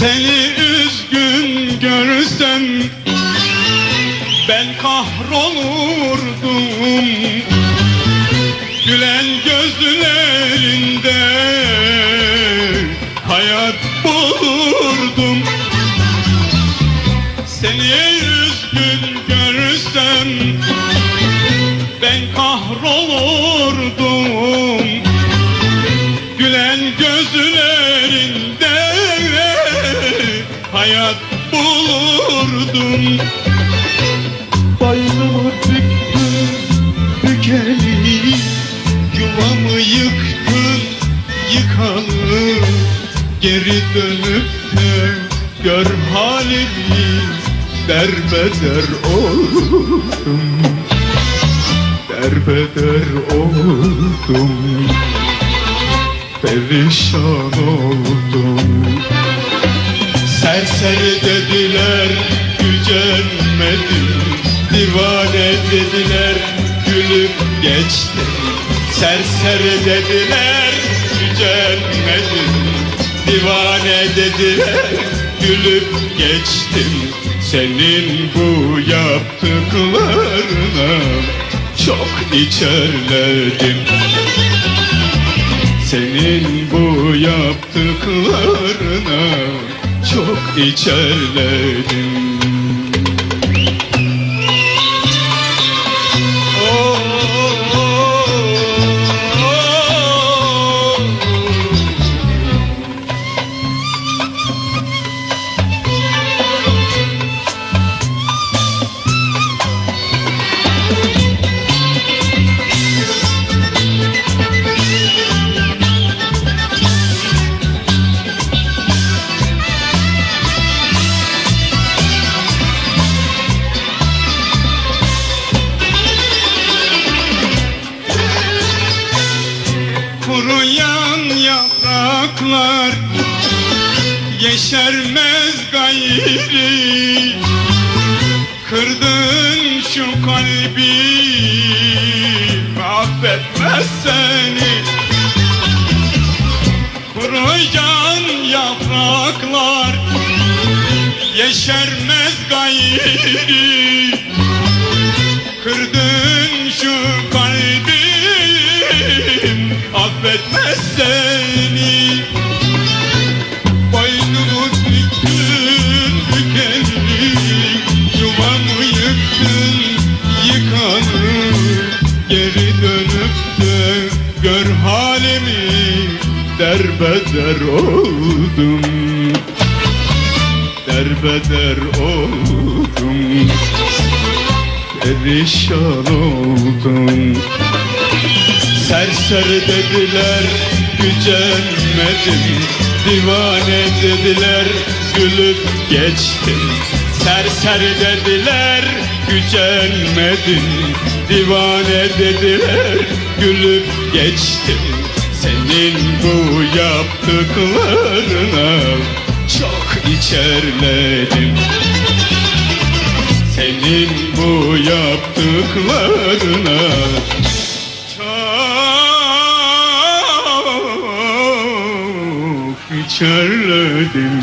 Seni üzgün görsem ben kahrolurdum. Gülen gözlerinde hayat bulurdum. Seni üzgün görsem ben kahrolurdum hayat bulurdum. Boynumu büktün bükeni Yuvamı yıktın yıkalı. Geri dönüp de gör halimi Derbeder oldum. Derbeder oldum. Perişan oldum Serseri dediler gücenmedim. Divane dediler gülüp geçtim Serseri dediler gücenmedim. Divane dediler gülüp geçtim Senin bu yaptıklarına çok içerledim. Senin bu yaptıklarına çok içerledim. Kuruyan yapraklar yeşermez gayri. Kırdın şu kalbi affetmez seni. Kuruyan yapraklar yeşermez gayri. Kırdın Geri dönüp de gör halimi Derbeder oldum. Derbeder oldum perişan oldum. Serseri dediler gücenmedim. Divane dediler gülüp geçtim Serseri dediler gücenmedim Divane dediler gülüp geçtim Senin bu yaptıklarına çok içerledim. Senin bu yaptıklarına çok içerledim